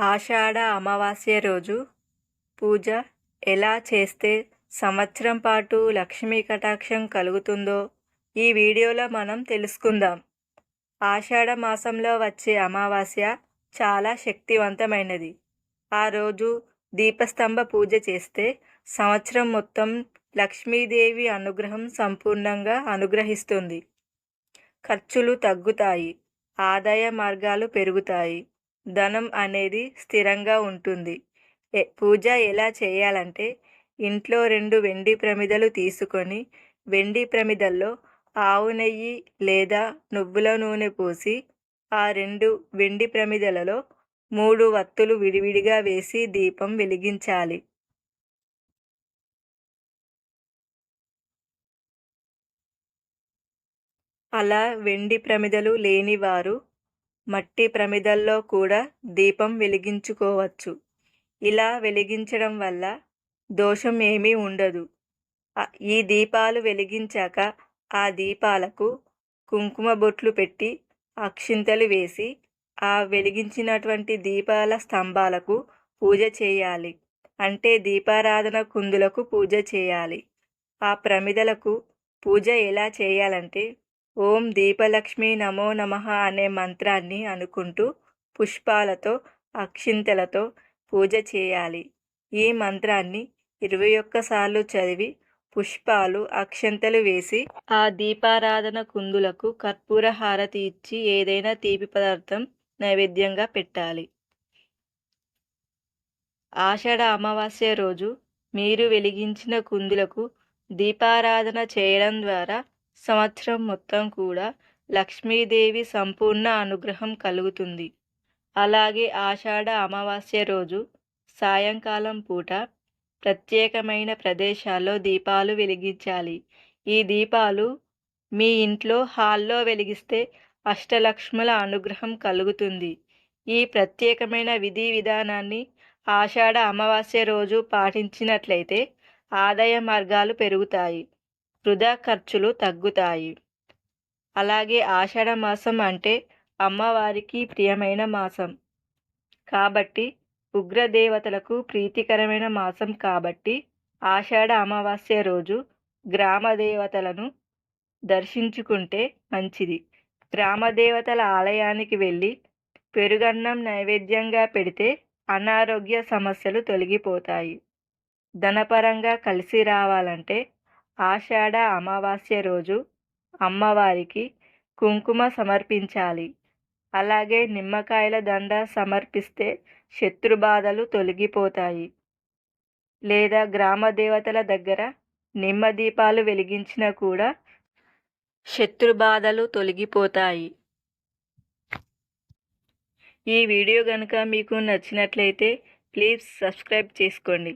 ఆషాఢ అమావాస్య రోజు పూజ ఎలా చేస్తే సంవత్సరం పాటు లక్ష్మీ కటాక్షం కలుగుతుందో ఈ వీడియోలో మనం తెలుసుకుందాం. ఆషాఢ మాసంలో వచ్చే అమావాస్య చాలా శక్తివంతమైనది. ఆ రోజు దీపస్తంభ పూజ చేస్తే సంవత్సరం మొత్తం లక్ష్మీదేవి అనుగ్రహం సంపూర్ణంగా అనుగ్రహిస్తుంది. ఖర్చులు తగ్గుతాయి. ఆదాయ మార్గాలు పెరుగుతాయి. ధనం అనేది స్థిరంగా ఉంటుంది. పూజ ఎలా చేయాలంటే ఇంట్లో రెండు వెండి ప్రమిదలు తీసుకొని వెండి ప్రమిదల్లో ఆవు నెయ్యి లేదా నువ్వుల నూనె పోసి ఆ రెండు వెండి ప్రమిదలలో మూడు వత్తులు విడివిడిగా వేసి దీపం వెలిగించాలి. అలా వెండి ప్రమిదలు లేనివారు మట్టి ప్రమిదల్లో కూడా దీపం వెలిగించుకోవచ్చు. ఇలా వెలిగించడం వల్ల దోషం ఏమీ ఉండదు. ఈ దీపాలు వెలిగించాక ఆ దీపాలకు కుంకుమ బొట్లు పెట్టి అక్షింతలు వేసి ఆ వెలిగించినటువంటి దీపాల స్తంభాలకు పూజ చేయాలి. అంటే దీపారాధన కుందులకు పూజ చేయాలి. ఆ ప్రమిదలకు పూజ ఎలా చేయాలంటే ఓం దీపలక్ష్మి నమో నమ అనే మంత్రాన్ని అనుకుంటూ పుష్పాలతో అక్షింతలతో పూజ చేయాలి. ఈ మంత్రాన్ని ఇరవై ఒక్కసార్లు చదివి పుష్పాలు అక్షంతలు వేసి ఆ దీపారాధన కుందులకు కర్పూర హారతి ఇచ్చి ఏదైనా తీపి పదార్థం నైవేద్యంగా పెట్టాలి. ఆషాఢ అమావాస్య రోజు మీరు వెలిగించిన కుందులకు దీపారాధన చేయడం ద్వారా సంవత్సరం మొత్తం కూడా లక్ష్మీదేవి సంపూర్ణ అనుగ్రహం కలుగుతుంది. అలాగే ఆషాఢ అమావాస్య రోజు సాయంకాలం పూట ప్రత్యేకమైన ప్రదేశాల్లో దీపాలు వెలిగించాలి. ఈ దీపాలు మీ ఇంట్లో హాల్లో వెలిగిస్తే అష్టలక్ష్ముల అనుగ్రహం కలుగుతుంది. ఈ ప్రత్యేకమైన విధి విధానాన్ని ఆషాఢ అమావాస్య రోజు పాటించినట్లయితే ఆదాయ మార్గాలు పెరుగుతాయి. వృధా ఖర్చులు తగ్గుతాయి. అలాగే ఆషాఢ మాసం అంటే అమ్మవారికి ప్రియమైన మాసం. కాబట్టి ఉగ్రదేవతలకు ప్రీతికరమైన మాసం కాబట్టి ఆషాఢ అమావాస్య రోజు గ్రామ దేవతలను దర్శించుకుంటే మంచిది. గ్రామదేవతల ఆలయానికి వెళ్ళి పెరుగన్నం నైవేద్యంగా పెడితే అనారోగ్య సమస్యలు తొలగిపోతాయి. ధనపరంగా కలిసి రావాలంటే ఆషాఢ అమావాస్య రోజు అమ్మవారికి కుంకుమ సమర్పించాలి. అలాగే నిమ్మకాయల దండ సమర్పిస్తే శత్రుబాధలు తొలగిపోతాయి. లేదా గ్రామ దేవతల దగ్గర నిమ్మ దీపాలు వెలిగించినా కూడా శత్రుబాధలు తొలగిపోతాయి. ఈ వీడియో కనుక మీకు నచ్చినట్లయితే ప్లీజ్ సబ్స్క్రైబ్ చేసుకోండి.